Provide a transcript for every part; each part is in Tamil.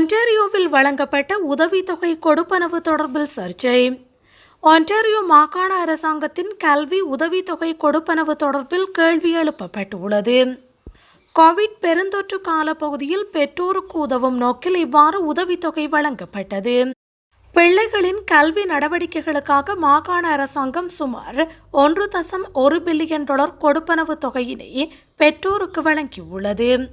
ஒன்டாரியோவில் வழங்கப்பட்ட உதவித்தொகை கொடுப்பனவு தொடர்பில் சர்ச்சை. ஒன்டாரியோ மாகாண அரசாங்கத்தின் கல்வி உதவித்தொகை கொடுப்பனவு தொடர்பில் கேள்வி எழுப்பப்பட்டுள்ளது. கோவிட் பெருந்தொற்று கால பகுதியில் பெற்றோருக்கு உதவும் நோக்கில் இவ்வாறு உதவித்தொகை வழங்கப்பட்டது. பிள்ளைகளின் கல்வி நடவடிக்கைகளுக்காக மாகாண அரசாங்கம் சுமார் ஒன்று தசம் ஒரு பில்லியன் டாலர் கொடுப்பனவு தொகையினை பெற்றோருக்கு வழங்கியுள்ளது.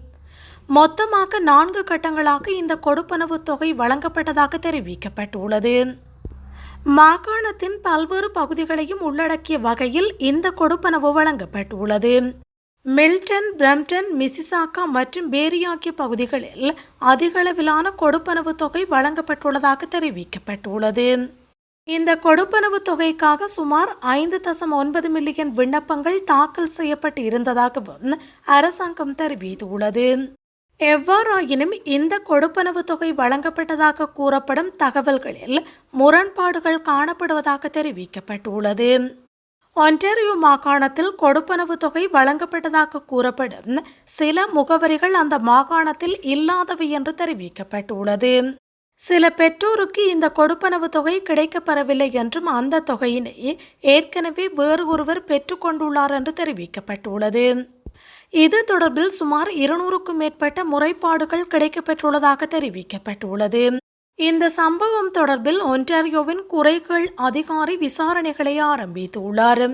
மொத்தமாக நான்கு கட்டங்களாக இந்த கொடுப்பனவு தொகை வழங்கப்பட்டதாக தெரிவிக்கப்பட்டுள்ளது. மாகாணத்தின் பல்வேறு பகுதிகளையும் உள்ளடக்கிய வகையில் இந்த கொடுப்பனவு வழங்கப்பட்டுள்ளது. மில்டன் பிரம்டன் மிசிசாக்கா மற்றும் பேரி ஆகிய பகுதிகளில் அதிகளவிலான கொடுப்பனவு தொகை வழங்கப்பட்டுள்ளதாக தெரிவிக்கப்பட்டுள்ளது. இந்த கொடுப்பனவு தொகைக்காக சுமார் ஐந்து தசம் ஒன்பது மில்லியன் விண்ணப்பங்கள் தாக்கல் செய்யப்பட்டு இருந்ததாகவும் அரசாங்கம் தெரிவித்துள்ளது. எவ்வாறாயினும் இந்த கொடுப்பனவு தொகை வழங்கப்பட்டதாக கூறப்படும் தகவல்களில் முரண்பாடுகள் காணப்படுவதாக தெரிவிக்கப்பட்டுள்ளது. ஒன்டாரியோ மாகாணத்தில் கொடுப்பனவு தொகை வழங்கப்பட்டதாக கூறப்படும் சில முகவரிகள் அந்த மாகாணத்தில் இல்லாதவை என்று தெரிவிக்கப்பட்டுள்ளது. சில பெற்றோருக்கு இந்த கொடுப்பனவு தொகை கிடைக்கப்பெறவில்லை என்றும் அந்த தொகையினை ஏற்கனவே வேறு ஒருவர் பெற்றுக்கொண்டுள்ளார் என்று தெரிவிக்கப்பட்டுள்ளது. இது தொடர்பில் சுமார் இருநூறுக்கும் மேற்பட்ட முறைப்பாடுகள் கிடைக்கப்பெற்றுள்ளதாக தெரிவிக்கப்பட்டுள்ளது. இந்த சம்பவம் தொடர்பில் ஒன்டாரியோவின் குறைகள் அதிகாரி விசாரணைகளை ஆரம்பித்துள்ளார்.